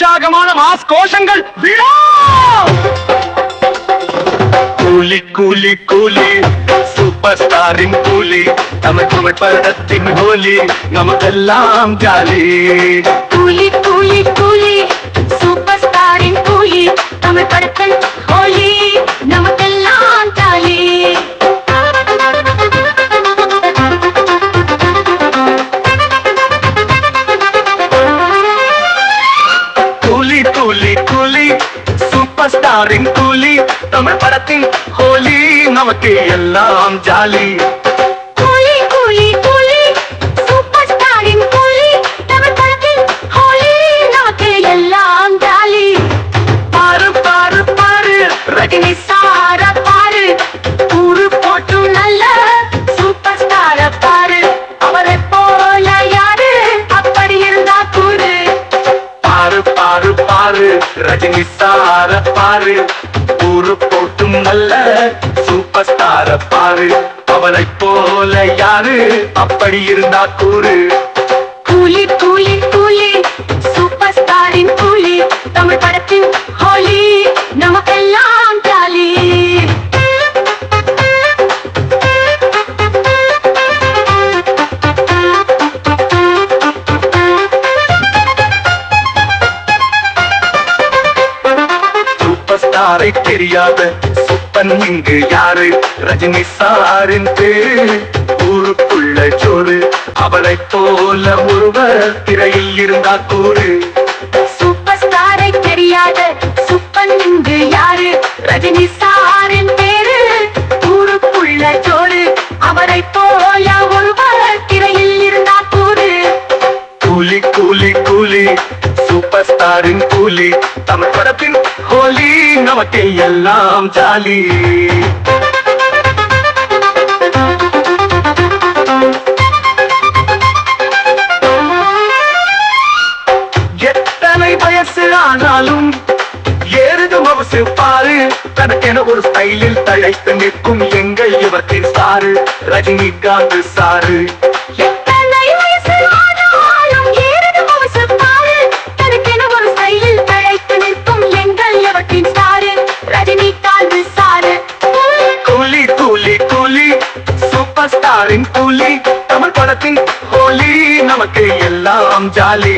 உற்சாகமான மாஸ் கோஷங்கள் விழா! கூலி கூலி கூலி சூப்பர் ஸ்டாரின் கூலி தமிழ் தமிழ் படத்தின் ஹோலி நமக்கெல்லாம் ஜாலி. கூலி கூலி கூலி ஸ்டாரின் கூலி தமிழ் படத்தின் ஹோலி நமக்கு எல்லாம் ஜாலி கூலி கூலி பாரு பாரு பாரு ரஜினி சார பாரு ஊரு போட்டும் நல்ல சூப்பர் ஸ்டார பாரு அவரை போல யாரு? அப்படி இருந்தா கூறு. சூப்பர் தெரியாத? சுப்பன் இங்கு யாரு? ரஜினி சாரின் பேரு. ஊருக்குள்ள சோறு. அவளை போல ஒருவர் திரையில் இருந்தா கூறு. சூப்பர் கூலி தமிழ் படத்தின் ஹோலி நமக்கு எல்லாம் ஜாலி. எத்தனை வயசு ஆனாலும் ஏறுது மவசு பாரு. தனக்கென ஒரு ஸ்டைலில் தழைத்து நிற்கும் எங்கள் இவற்றின் சாரு ரஜினிகாந்த் சாரு. சூப்பர் ஸ்டாரின் கூலி தமிழ் படத்தின் ஹோலி. நமக்கு எல்லாம் ஜாலி.